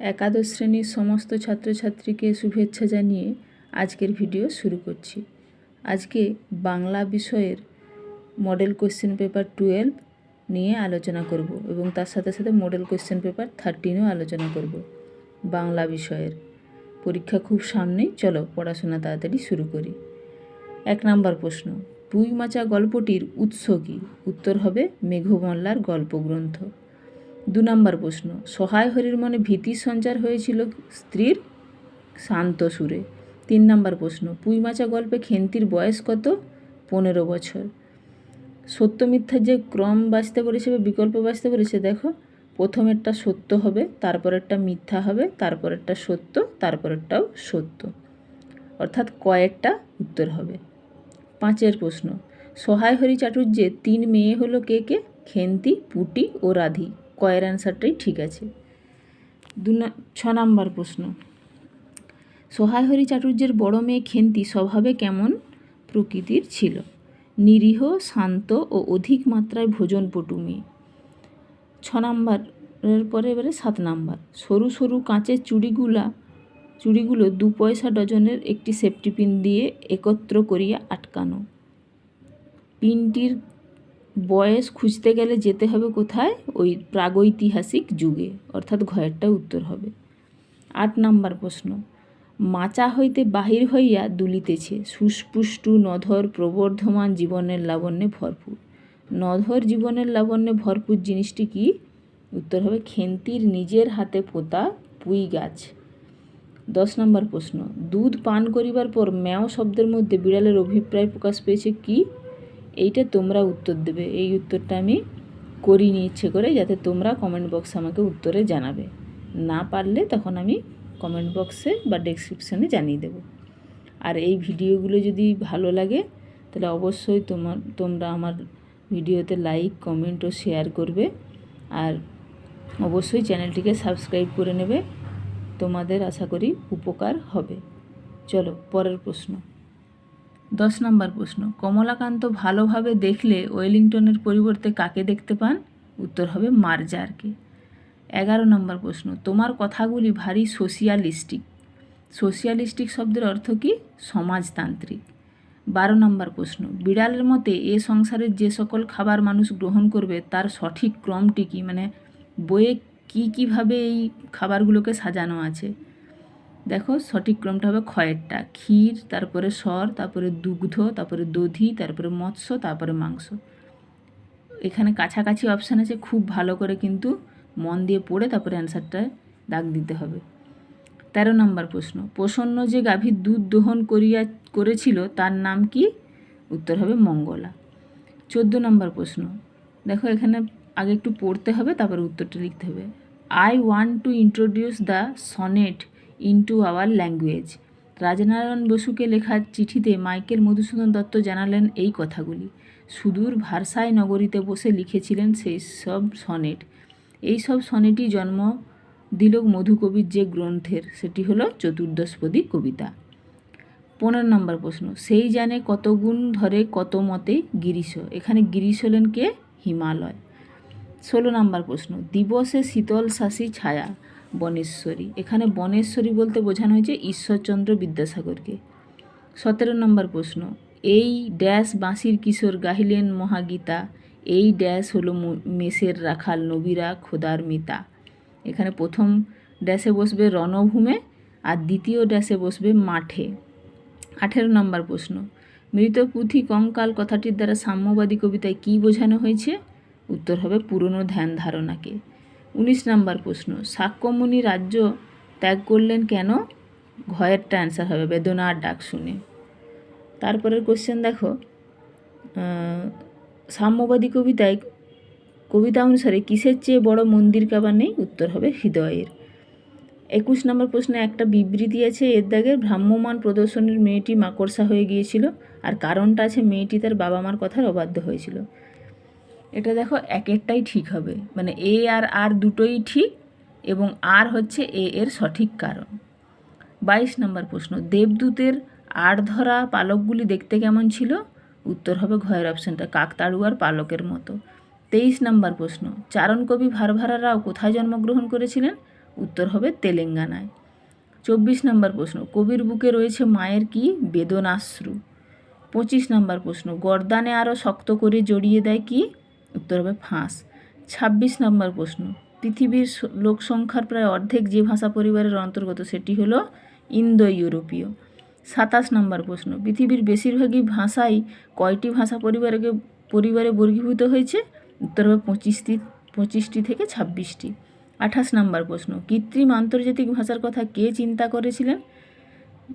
একাদশ শ্রেণির সমস্ত ছাত্রছাত্রীকে শুভেচ্ছা জানিয়ে আজকের ভিডিও শুরু করছি। আজকে বাংলা বিষয়ের মডেল কোশ্চেন পেপার টুয়েলভ নিয়ে আলোচনা করব এবং তার সাথে সাথে মডেল কোশ্চেন পেপার থার্টিনও আলোচনা করব বাংলা বিষয়ের। পরীক্ষা খুব সামনেই, চলো পড়াশোনা তাড়াতাড়ি শুরু করি। এক নাম্বার প্রশ্ন পুঁই মাচা গল্পটির উৎস কী? উত্তর হবে মেঘমল্লার গল্পগ্রন্থ। দু নম্বর প্রশ্ন, সহায় হরির মনে ভীতির সঞ্চার হয়েছিল স্ত্রীর? শান্ত সুরে। তিন নম্বর প্রশ্ন পুইমাচা গল্পে খেন্তির বয়স কত? পনেরো বছর। সত্য মিথ্যার যে ক্রম বাঁচতে পেরেছে বা বিকল্প বাঁচতে পেরেছে, দেখো। প্রথমেরটা সত্য হবে, তারপরেরটা মিথ্যা হবে, তারপরেরটা সত্য, তারপরেরটাও সত্য। অর্থাৎ কয়েকটা উত্তর হবে। পাঁচের প্রশ্ন, সহায় হরি চাটুর্যের তিন মেয়ে হলো কে কে? খেন্তি, পুটি ও রাধি। কয়ের অ্যান্সারটাই ঠিক আছে। দু ছ নাম্বার প্রশ্ন। সহায় হরি চাটুর্যের বড় মেয়ে খেন্তি স্বভাবে কেমন প্রকৃতির ছিল? নিরীহ, শান্ত ও অধিক মাত্রায় ভোজনপটু মেয়ে। ছ নাম্বারের পরে এবারে সাত নাম্বার। সরু সরু কাঁচের চুড়িগুলা, চুড়িগুলো দু পয়সা ডজনের একটি সেফটি পিন দিয়ে একত্র করিয়া আটকানো। পিনটির বয়স খুঁজতে গেলে যেতে হবে কোথায়? ওই প্রাগৈতিহাসিক যুগে। অর্থাৎ ঘয়েরটা উত্তর হবে। আট নাম্বার প্রশ্ন। মাচা হইতে বাহির হইয়া দুলিতেছে। সুস্পুষ্টু নধর প্রবর্ধমান জীবনের লাবণ্যে ভরপুর। নধর জীবনের লাবণ্যে ভরপুর জিনিসটি কি? উত্তর হবে খেন্তির নিজের হাতে পোতা পুঁই গাছ। দশ নম্বর প্রশ্ন। দুধ পান করিবার পর ম্যাও শব্দের মধ্যে বিড়ালের অভিপ্রায় প্রকাশ পেয়েছে কি? এইটা তোমরা উত্তর দেবে। এই উত্তরটা আমি করিনি ইচ্ছে করে, যাতে তোমরা কমেন্ট বক্সে আমাকে উত্তরে জানাবে। না পারলে তখন আমি কমেন্ট বক্সে বা ডেসক্রিপশানে জানিয়ে দেব। আর এই ভিডিওগুলো যদি ভালো লাগে, তাহলে অবশ্যই তোমার, তোমরা আমার ভিডিওতে লাইক কমেন্ট ও শেয়ার করবে। আর অবশ্যই চ্যানেলটিকে সাবস্ক্রাইব করে নেবে। তোমাদের আশা করি উপকার হবে। চলো, পরের প্রশ্ন। দশ নম্বর প্রশ্ন, কমলাকান্ত ভালোভাবে দেখলে ওয়েলিংটনের পরিবর্তে কাকে দেখতে পান? উত্তর হবে মার্জারকে। এগারো নম্বর প্রশ্ন, তোমার কথাগুলি ভারী সোশিয়ালিস্টিক। সোশিয়ালিস্টিক শব্দের অর্থ কি? সমাজতান্ত্রিক। বারো নম্বর প্রশ্ন, বিড়ালের মতে এ সংসারের যে সকল খাবার মানুষ গ্রহণ করবে, তার সঠিক ক্রমটি কি? মানে বইয়ে কী কীভাবে এই খাবারগুলোকে সাজানো আছে? দেখো সঠিক ক্রমটা হবে ক্ষয়েরটা। ক্ষীর, তারপরে স্বর তারপরে দুগ্ধ, তারপরে দধি, তারপরে মৎস্য, তারপরে মাংস। এখানে কাছাকাছি অপশান আছে, খুব ভালো করে কিন্তু মন দিয়ে পড়ে তারপরে অ্যান্সারটা দাগ দিতে হবে। তেরো নম্বর প্রশ্ন, প্রসন্ন যে গাভীর দুধ দোহন করিয়া, করেছিল তার নাম কি? উত্তর হবে মঙ্গলা। চোদ্দ নম্বর প্রশ্ন, দেখো এখানে আগে একটু পড়তে হবে, তারপর উত্তরটা লিখতে হবে। I want to introduce the sonnet into our language Rajnarayan বসুকে লেখা চিঠিতে মাইকেল মধুসূদন দত্ত জানালেন এই কথাগুলি। সুদূর ভারসাই নগরীতে বসে লিখেছিলেন সেই সব সনেট। এই সব সনেটই জন্ম দিল মধুকবির যে গ্রন্থের, সেটি হলো চতুর্দশপদী কবিতা। পনেরো নম্বর প্রশ্ন, সেই জানে কত গুণ ধরে কত মতে গিরিশ? এখানে গিরিশ হলেন কে? হিমালয়। ষোলো নম্বর প্রশ্ন, দিবসে শীতল শাসী ছায়া। বনেশ্বরী। এখানে বনেশ্বরী বলতে বোঝানো হয়েছে ঈশ্বরচন্দ্র বিদ্যাসাগরকে। সতেরো নম্বর প্রশ্ন, এই ড্যাশ বাঁশির কিশোর গাহিলেন মহাগীতা, এই ড্যাশ হলো মু- মেষের রাখাল নবীরা খোদার মিতা। এখানে প্রথম ড্যাশে বসবে রণভূমে আর দ্বিতীয় ড্যাশে বসবে মাঠে। আঠেরো নম্বর প্রশ্ন, মৃত পুঁথি কঙ্কাল কথাটির দ্বারা সাম্যবাদী কবিতায় কী বোঝানো হয়েছে? উত্তর হবে পুরনো ধ্যান ধারণাকে। উনিশ নাম্বার প্রশ্ন সাক্যমুনি রাজ্য ত্যাগ করলেন কেন? ঘয়েরটা অ্যান্সার হবে, বেদনার ডাক শুনে। তারপরের কোশ্চেন দেখো সাম্যবাদী কবিতায়, কবিতা অনুসারে কিসের চেয়ে বড় মন্দির কাবার নেই? উত্তর হবে হৃদয়ের। একুশ নম্বর প্রশ্নে একটা বিবৃতি আছে, এর দাগে ভ্রাম্যমান প্রদর্শনীর মেয়েটি মাকড়সা হয়ে গিয়েছিল, আর কারণটা আছে মেয়েটি তার বাবা মার কথার অবাধ্য হয়েছিল। এটা দেখো এক একটাই ঠিক হবে। মানে এ আর আর দুটোই ঠিক এবং আর হচ্ছে এ এর সঠিক কারণ। বাইশ নম্বর প্রশ্ন, দেবদূতের আড় ধরা পালকগুলি দেখতে কেমন ছিল? উত্তর হবে ঘয়ের অপশানটা কাকতাড়ুয়ার পালকের মতো। তেইশ নম্বর প্রশ্ন, চারণ কবি ভারভারা রাও কোথায় জন্মগ্রহণ করেছিলেন? উত্তর হবে তেলেঙ্গানায়। চব্বিশ নম্বর প্রশ্ন, কবির বুকে রয়েছে মায়ের কি বেদনাশ্রু? পঁচিশ নম্বর প্রশ্ন, গর্দানে আরও শক্ত করে জড়িয়ে দেয় কি? উত্তর হবে ফাঁস। ছাব্বিশ নম্বর প্রশ্ন। পৃথিবীর স- লোক সংখ্যার প্রায় অর্ধেক যে ভাষা পরিবারের অন্তর্গত সেটি হলো ইন্দো ইউরোপীয় সাতাশ নম্বর প্রশ্ন। পৃথিবীর বেশিরভাগই ভাষাই কয়টি ভাষা পরিবারকে, পরিবারে বর্গীভূত হয়েছে? উত্তর হবে পঁচিশটি পঁচিশটি থেকে ছাব্বিশটি। আঠাশ নম্বর প্রশ্ন। কৃত্রিম আন্তর্জাতিক ভাষার কথা কে চিন্তা করেছিলেন?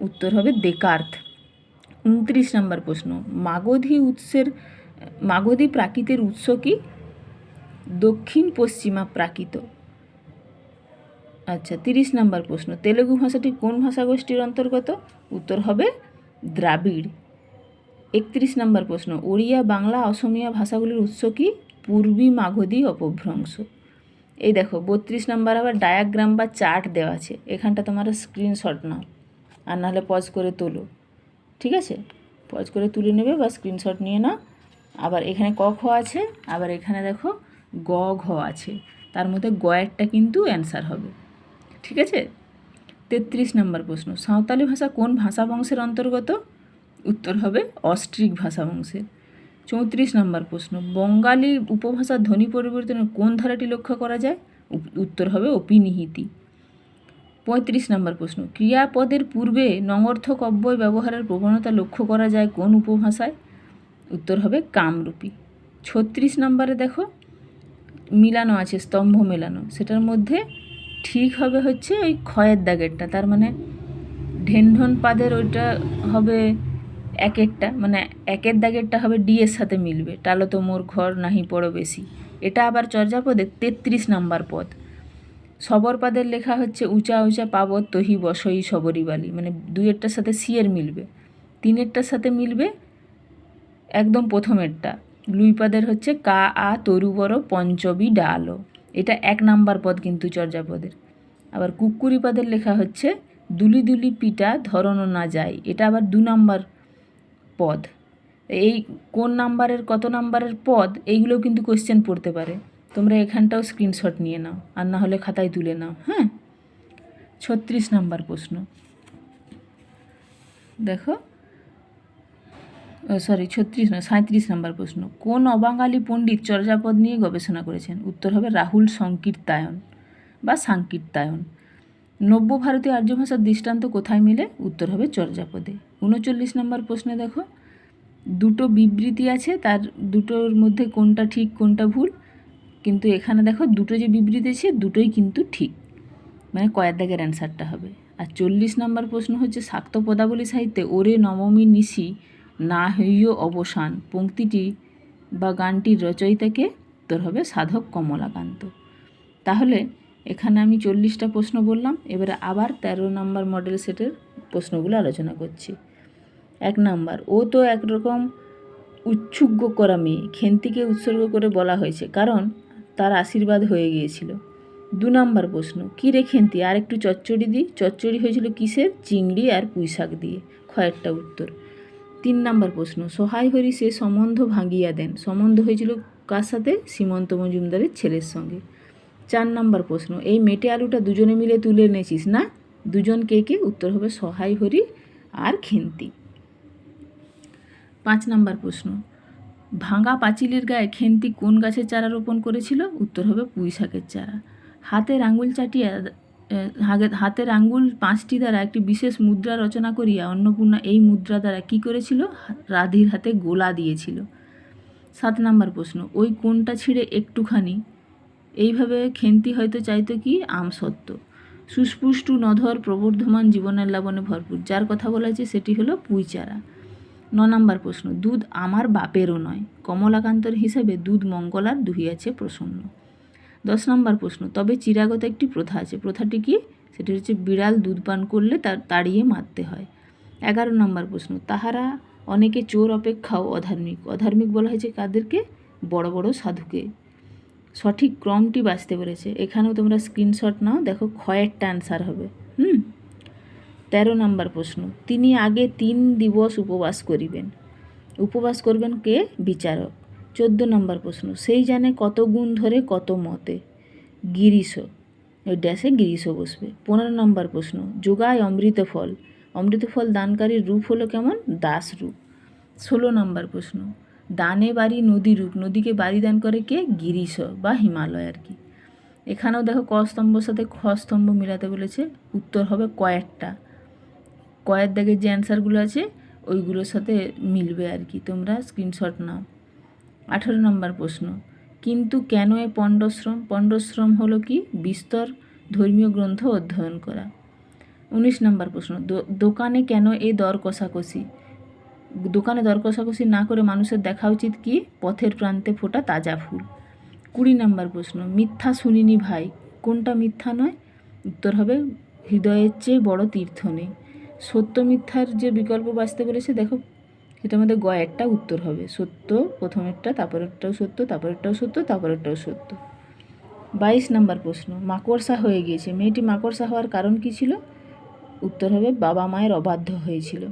উত্তর হবে দেকার্থ উনত্রিশ নম্বর প্রশ্ন। মাগধী উৎসের মাগধী প্রাকৃতের উৎস কি? দক্ষিণ পশ্চিমা প্রাকৃত। আচ্ছা তিরিশ নম্বর প্রশ্ন। তেলেগু ভাষাটি কোন ভাষাগোষ্ঠীর অন্তর্গত? উত্তর হবে দ্রাবিড়। একত্রিশ নম্বর প্রশ্ন। ওড়িয়া, বাংলা, অসমিয়া ভাষাগুলির উৎস কি? পূর্বী মাগধী অপভ্রংশ। এই দেখো, বত্রিশ নম্বর আবার ডায়াগ্রাম বা চার্ট দেওয়া আছে। এখানটা তোমার স্ক্রিনশট নাও আর নাহলে পজ করে তোলো। ঠিক আছে? পজ করে তুলে নেবে বা স্ক্রিনশট নিয়ে নাও। আবার এখানে ক খ আছে, আবার এখানে দেখো গ ঘ আছে। তার মধ্যে গয়েরটা কিন্তু অ্যান্সার হবে। ঠিক আছে? তেত্রিশ নম্বর প্রশ্ন, সাঁওতালি ভাষা কোন ভাষা বংশের অন্তর্গত? উত্তর হবে অস্ট্রিক ভাষা বংশের। চৌত্রিশ নম্বর প্রশ্ন, বঙ্গালী উপভাষার ধ্বনি পরিবর্তনের কোন ধারাটি লক্ষ্য করা যায়? উত্তর হবে অপিনিহিতি। পঁয়ত্রিশ নম্বর প্রশ্ন, ক্রিয়াপদের পূর্বে নঙর্থক অব্যয় ব্যবহারের প্রবণতা লক্ষ্য করা যায় কোন উপভাষায়? উত্তর হবে কামরূপী। ছত্রিশ নম্বরে দেখো, মিলানো আছে, স্তম্ভ মেলানো। সেটার মধ্যে ঠিক হবে হচ্ছে ওই ক্ষয়ের দাগেরটা, তার মানে ঢেনঢন পাদের ওইটা হবে একেরটা মানে একের দাগেরটা হবে ডি এর সাথে মিলবে। টালো তো মোর ঘর, নাহি পড়ো বেশি। এটা আবার চর্যাপদের তেত্রিশ নাম্বার পদ। সবর পাদের লেখা হচ্ছে, উঁচা উঁচা পাবত তহি বসই সবরিবালি। মানে দুইয়েরটার সাথে সি এর মিলবে। তিনেরটার সাথে মিলবে একদম প্রথমেরটা। লুইপাদের হচ্ছে কা, আ, তরু বড় পঞ্চবি, ডালো। এটা এক নাম্বার পদ কিন্তু চর্যাপদের। আবার কুকুরি পাদের লেখা হচ্ছে, দুলি দুলি পিটা ধরনো না যায়। এটা আবার দু নাম্বার পদ। এই কোন নাম্বারের, কত নাম্বারের পদ এইগুলো কিন্তু কোশ্চেন পড়তে পারে। তোমরা এখানটাও স্ক্রিনশট নিয়ে নাও, আর না হলে খাতায় তুলে নাও হ্যাঁ? ছত্রিশ নাম্বার প্রশ্ন। দেখো সরি ছত্রিশ নয় সাঁত্রিশ নম্বর প্রশ্ন। কোন অবাঙালি পণ্ডিত চর্যাপদ নিয়ে গবেষণা করেছেন? উত্তর হবে রাহুল সংকীর্তায়ন বা সাংকীর্তায়ন। নব্য ভারতীয় আর্য ভাষার দৃষ্টান্ত কোথায় মিলে? উত্তর হবে চর্যাপদে। উনচল্লিশ নম্বর প্রশ্নে দেখো। দুটো বিবৃতি আছে, তার দুটোর মধ্যে কোনটা ঠিক, কোনটা ভুল, কিন্তু এখানে দেখো দুটো যে বিবৃতি আছে, দুটোই কিন্তু ঠিক। মানে কয়ের দাগের অ্যান্সারটা হবে। আর চল্লিশ নম্বর প্রশ্ন হচ্ছে শাক্ত পদাবলী সাহিত্যে ওরে নবমী নিশি না হইয় অবসান। পংক্তিটি বা গানটির রচয়িতাকে তোর হবে সাধক কমলাকান্ত। তাহলে এখানে আমি চল্লিশটা প্রশ্ন বললাম, এবারে আবার তেরো নম্বর মডেল সেটের প্রশ্নগুলো আলোচনা করছি। এক নাম্বার, ও তো একরকম উচ্ছুগ্য করা মেয়ে, খেন্তিকে উৎসর্গ করে বলা হয়েছে, কারণ তার আশীর্বাদ হয়ে গিয়েছিল। দু নাম্বার প্রশ্ন, কী রে খেন্তি, আর একটু চচ্চড়ি দিই চচ্চড়ি হয়েছিল কিসের? চিংড়ি আর পুঁই শাক দিয়ে। খয়েরটা উত্তর নাম্বার প্রশ্ন, সহায় হরি সে সম্বন্ধ ভাঙিয়া দেন। সম্বন্ধ হয়েছিল কার সাথে? সীমন্ত মজুমদারের ছেলের সঙ্গে। চার নাম্বার প্রশ্ন, এই মেটে আলুটা দুজনে মিলে তুলে এনেছিস না? দুজন কে কে? উত্তর হবে সহায় হরি আর খেন্তি। পাঁচ নাম্বার প্রশ্ন, ভাঙা পাঁচিলের গায়ে খেন্তি কোন গাছের চারা রোপণ করেছিল? উত্তর হবে পুঁই শাকের চারা। হাতের আঙুল চাটিয়া হাতের আঙ্গুল পাঁচটি দ্বারা একটি বিশেষ মুদ্রা রচনা করিয়া অন্নপূর্ণা এই মুদ্রা দ্বারা কি করেছিল? রাধির হাতে গোলা দিয়েছিল। সাত নাম্বার প্রশ্ন, ওই কোনটা ছিঁড়ে একটুখানি? এইভাবে খেন্তি হয়তো চাইতো কি? আম সত্য। সুস্পুষ্টু নধর প্রবর্ধমান জীবনের লাবণে ভরপুর। যার কথা বলা হয়েছে সেটি হলো পুঁই চারা ন নম্বর প্রশ্ন, দুধ আমার বাপেরও নয়। কমলাকান্তর হিসেবে দুধ মঙ্গলার দুহিয়াছে প্রসন্ন। দশ নম্বর প্রশ্ন, তবে চিরাগত একটি প্রথা আছে। প্রথাটি কি? সেটি হচ্ছে বিড়াল দুধ পান করলে তার তাড়িয়ে মারতে হয়। এগারো নম্বর প্রশ্ন, তাহারা অনেকে চোর অপেক্ষাও অধার্মিক। অধার্মিক বলা হয়েছে কাদেরকে? বড় বড় সাধুকে। সঠিক ক্রমটি বাঁচতে পেরেছে। এখানেও তোমরা স্ক্রিনশট নাও, দেখো ক্ষয়েরটা অ্যান্সার হবে। হুম? তেরো নম্বর প্রশ্ন, তিনি আগে তিন দিবস উপবাস করিবেন। উপবাস করবেন কে? বিচারক। চোদ্দ নম্বর প্রশ্ন, সেই জানে কত গুণ ধরে কত মতে। গিরিশ, ওই ড্যাশে গ্রীষ্ম বসবে। পনেরো নম্বর প্রশ্ন, যোগায় অমৃত ফল। অমৃত ফল দানকারীর রূপ হলো কেমন? দাস রূপ। ষোলো নম্বর প্রশ্ন, দানে বাড়ি, নদী রূপ। নদীকে বাড়ি দান করে কে? গিরিশ বা হিমালয় আর কি। এখানেও দেখো ক স্তম্ভর সাথে খ স্তম্ভ মিলাতে বলেছে। উত্তর হবে কয়েকটা। কয়ের দাগের যে অ্যান্সারগুলো আছে, ওইগুলোর সাথে মিলবে আর কি। তোমরা স্ক্রিনশট নাও। আঠেরো নম্বর প্রশ্ন। কিন্তু কেন এ পণ্ডশ্রম? পণ্ডশ্রম হলো কি? বিস্তর ধর্মীয় গ্রন্থ অধ্যয়ন করা। উনিশ নম্বর প্রশ্ন দোকানে কেন এই দর কষাকষি? দোকানে দর কষাকষি না করে মানুষের দেখা উচিত কি? পথের প্রান্তে ফোটা তাজা ফুল। কুড়ি নম্বর প্রশ্ন, মিথ্যা শুনিনি ভাই। কোনটা মিথ্যা নয়? উত্তর হবে, হৃদয়ের চেয়ে বড় তীর্থ নেই। সত্য মিথ্যার যে বিকল্প বাঁচতে বলেছে দেখো সেটার মধ্যে গয়েরটা উত্তর হবে। সত্য, প্রথমেরটা, তারপরেরটাও সত্য তারপরেরটাও সত্য তারপরেরটাও সত্য। বাইশ নম্বর প্রশ্ন, মাকড়সা হয়ে গিয়েছে। মেয়েটি মাকড়সা হওয়ার কারণ কি ছিল? উত্তর হবে, বাবা মায়ের অবাধ্য হয়েছিল।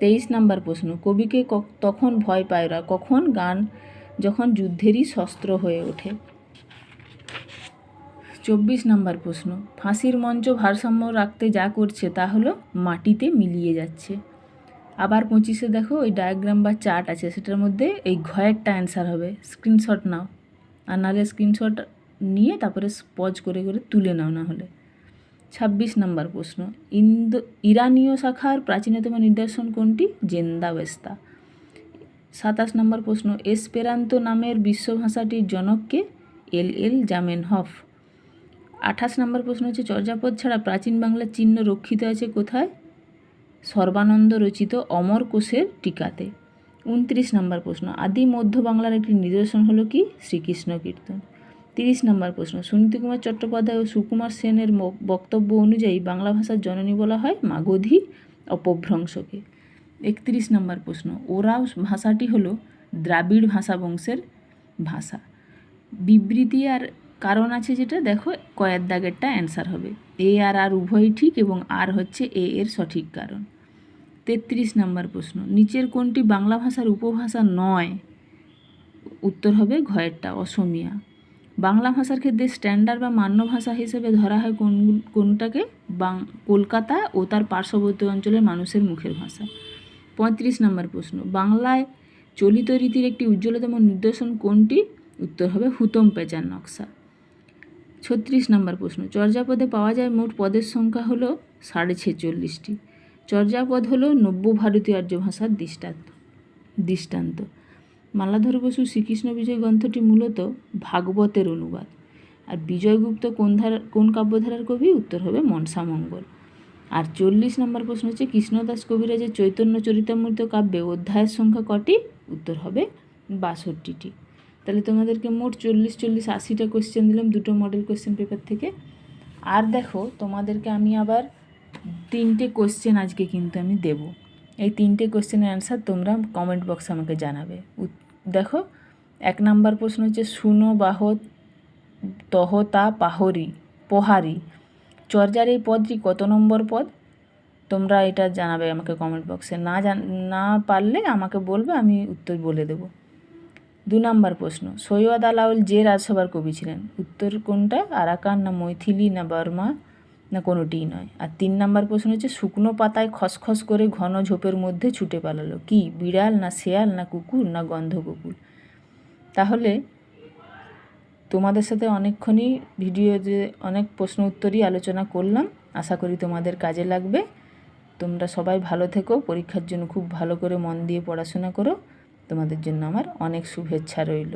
তেইশ নম্বর প্রশ্ন, কবিকে তখন ভয় পায় ওরা কখন গান যখন যুদ্ধেরই শস্ত্র হয়ে ওঠে? চব্বিশ নম্বর প্রশ্ন, ফাঁসির মঞ্চ ভারসাম্য রাখতে যা করছে তা হলো মাটিতে মিলিয়ে যাচ্ছে। আবার পঁচিশে দেখো ওই ডায়াগ্রাম বা চার্ট আছে, সেটার মধ্যে এই ঘয়েরটা অ্যান্সার হবে। স্ক্রিনশট নাও। আর নাহলে স্ক্রিনশট নিয়ে তারপরে পজ করে করে তুলে নাও না হলে ছাব্বিশ নম্বর প্রশ্ন। ইন্দো, ইরানীয় শাখার প্রাচীনতম নিদর্শন কোনটি? জেন্দাবেস্তা সাতাশ নম্বর প্রশ্ন। এসপেরান্তো নামের বিশ্বভাষাটির জনককে এল এল জামেনহফ। আঠাশ নম্বর প্রশ্ন হচ্ছে, চর্যাপদ ছাড়া প্রাচীন বাংলার চিহ্ন রক্ষিত আছে কোথায়? সর্বানন্দ রচিত অমর কোষের টিকাতে। উনত্রিশ নম্বর প্রশ্ন, আদি মধ্য বাংলার একটি নিদর্শন হলো কি? শ্রীকৃষ্ণ কীর্তন। তিরিশ নম্বর প্রশ্ন, সুনীতি কুমার চট্টোপাধ্যায় ও সুকুমার সেনের বক্তব্য অনুযায়ী বাংলা ভাষার জননী বলা হয় মাগধী অপভ্রংশকে। একত্রিশ নম্বর প্রশ্ন ওরাও ভাষাটি হলো দ্রাবিড় ভাষা বংশের ভাষা। বিবৃতি আর কারণ আছে যেটা, দেখো, কয়ের দাগেরটা অ্যান্সার হবে। এ আর আর উভয়ই ঠিক এবং আর হচ্ছে এ এর সঠিক কারণ। তেত্রিশ নম্বর প্রশ্ন, নিচের কোনটি বাংলা ভাষার উপভাষা নয়? উত্তর হবে ঘয়েরটা, অসমিয়া। বাংলা ভাষার ক্ষেত্রে স্ট্যান্ডার্ড বা মান্য ভাষা হিসেবে ধরা হয় কোন, কোনটাকে? বাং, কলকাতা ও তার পার্শ্ববর্তী অঞ্চলের মানুষের মুখের ভাষা। পঁয়ত্রিশ নম্বর প্রশ্ন, বাংলায় চলিত রীতির একটি উজ্জ্বলতম নিদর্শন কোনটি? উত্তর হবে হুতম পেঁচার নকশা। ছত্রিশ নম্বর প্রশ্ন, চর্যাপদে পাওয়া যায় মোট পদের সংখ্যা হলো সাড়ে ছেচল্লিশটি। চর্যাপদ হলো নব্য ভারতীয় আর্য ভাষার দৃষ্টান্ত দৃষ্টান্ত। মালাধর বসু শ্রীকৃষ্ণ বিজয় গ্রন্থটি মূলত ভাগবতের অনুবাদ। আর বিজয়গুপ্ত কোন ধারা, কোন কাব্যধারার কবি? উত্তর হবে মনসামঙ্গল আর চল্লিশ নম্বর প্রশ্ন হচ্ছে, কৃষ্ণদাস কবিরাজের চৈতন্য চরিতামৃত কাব্যে অধ্যায়ের সংখ্যা কটি? উত্তর হবে বাষট্টিটি। তাহলে তোমাদেরকে মোট চল্লিশ চল্লিশ, আশিটা কোশ্চেন দিলাম, দুটো মডেল কোশ্চেন পেপার থেকে। আর দেখো, তোমাদেরকে আমি আবার তিনটে কোশ্চেন আজকে কিন্তু আমি দেব। এই তিনটে কোশ্চেনের অ্যান্সার তোমরা কমেন্ট বক্সে আমাকে জানাবে। দেখো, এক নাম্বার প্রশ্ন হচ্ছে, শুনো বাহ তহতা পাহরি, পোহারি। চর্যার এই পদটি কত নম্বর পদ? তোমরা এটা জানাবে আমাকে কমেন্ট বক্সে না জান, না পারলে আমাকে বলবে, আমি উত্তর বলে দেবো। দু নম্বর প্রশ্ন, সৈয়দ আলাউল যে রাজসভার কবি ছিলেন? উত্তর কোনটা? আরাকান না মৈথিলি না বর্মা? না কোনোটিই নয়। আর তিন নাম্বার প্রশ্ন হচ্ছে, শুকনো পাতায় খসখস করে ঘন ঝোপের মধ্যে ছুটে পালালো। কি, বিড়াল না শেয়াল না কুকুর না গন্ধ কুকুর তাহলে তোমাদের সাথে অনেকক্ষণই ভিডিওতে অনেক প্রশ্ন উত্তরই আলোচনা করলাম। আশা করি তোমাদের কাজে লাগবে। তোমরা সবাই ভালো থেকো, পরীক্ষার জন্য খুব ভালো করে মন দিয়ে পড়াশোনা করো। তোমাদের জন্য আমার অনেক শুভেচ্ছা রইল।